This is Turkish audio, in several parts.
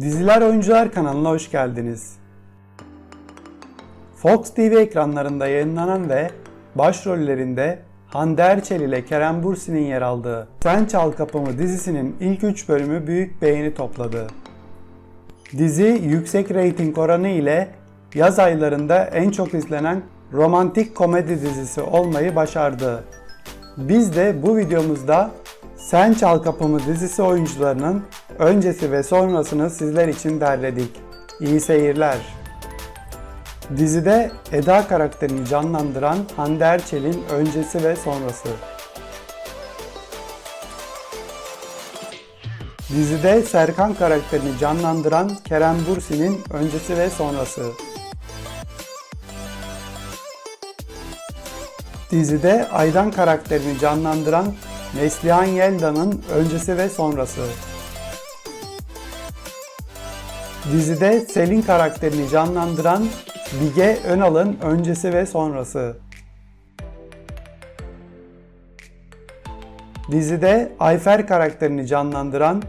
Diziler Oyuncular kanalına hoş geldiniz. Fox TV ekranlarında yayınlanan ve başrollerinde Hande Erçel ile Kerem Bürsin'in yer aldığı Sen Çal Kapımı dizisinin ilk 3 bölümü büyük beğeni topladı. Dizi yüksek reyting oranı ile yaz aylarında en çok izlenen romantik komedi dizisi olmayı başardı. Biz de bu videomuzda Sen Çal Kapımı dizisi oyuncularının öncesi ve sonrasını sizler için derledik. İyi seyirler. Dizide Eda karakterini canlandıran Hande Erçel'in öncesi ve sonrası. Dizide Serkan karakterini canlandıran Kerem Bürsin'in öncesi ve sonrası. Dizide Aydan karakterini canlandıran Neslihan Yelda'nın öncesi ve sonrası. Dizide Selin karakterini canlandıran Bige Önal'ın öncesi ve sonrası. Dizide Ayfer karakterini canlandıran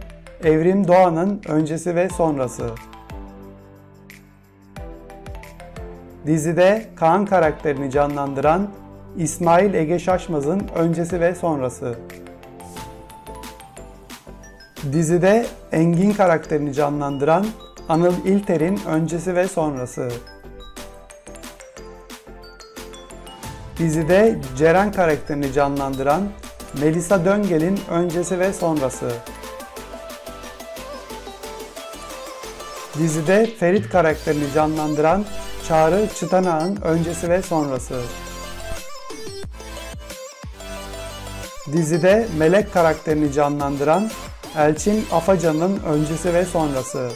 Evrim Doğan'ın öncesi ve sonrası. Dizide Kaan karakterini canlandıran İsmail Ege Şaşmaz'ın öncesi ve sonrası. Dizide Engin karakterini canlandıran Anıl İlter'in öncesi ve sonrası. Dizide Ceren karakterini canlandıran Melisa Döngel'in öncesi ve sonrası. Dizide Ferit karakterini canlandıran Çağrı Çıtanağ'ın öncesi ve sonrası. Dizide Melek karakterini canlandıran Elçin Afacan'ın öncesi ve sonrası.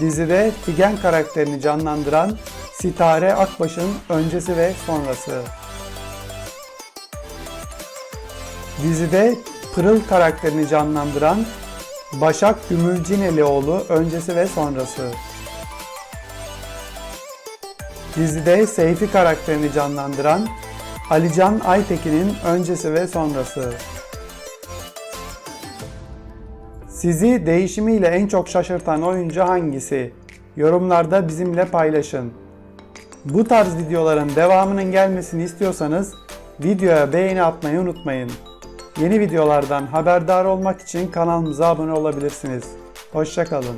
Dizide Figen karakterini canlandıran Sitare Akbaş'ın öncesi ve sonrası. Dizide Pırıl karakterini canlandıran Başak Gümülcinelioğlu öncesi ve sonrası. Dizide Seyfi karakterini canlandıran Alican Aytekin'in öncesi ve sonrası. Sizi değişimiyle en çok şaşırtan oyuncu hangisi? Yorumlarda bizimle paylaşın. Bu tarz videoların devamının gelmesini istiyorsanız videoya beğeni atmayı unutmayın. Yeni videolardan haberdar olmak için kanalımıza abone olabilirsiniz. Hoşçakalın.